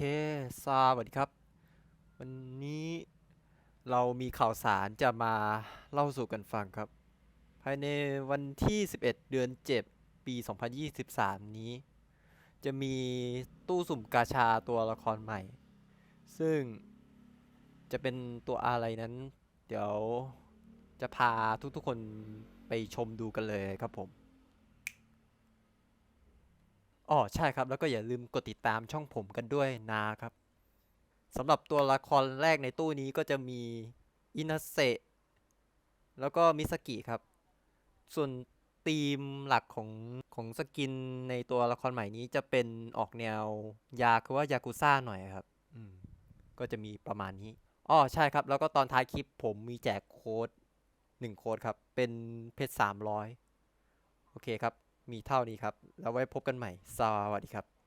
คสวัสดีครับ วันนี้เรามีข่าวสารจะมาเล่าสู่กันฟังครับ ภายในวันที่ 11 เดือน 7 ปี 2023 นี้ จะมีตู้สุ่มกาชาตัวละครใหม่ ซึ่งจะเป็นตัวอะไรนั้น เดี๋ยวจะพาทุกๆคนไปชมดูกันเลยครับผม อ๋อใช่ครับ แล้วก็อย่าลืมกดติดตามช่องผมกันด้วยนะครับสำหรับตัวละครแรกในตู้นี้ก็จะมีอินาเซะแล้วก็มิสกิครับ ส่วนธีมหลักของของสกินในตัวละครใหม่นี้จะเป็นออกแนวยาคือว่ายากุซ่าหน่อยครับ อืม ก็จะมีประมาณนี้อ๋อใช่ครับ แล้วก็ตอนท้ายคลิปผมมีแจกโค้ดหนึ่งโค้ดครับ เป็นเพชรสามร้อยโอเคครับ มีเท่านี้ครับ แล้วไว้พบกันใหม่ สวัสดีครับ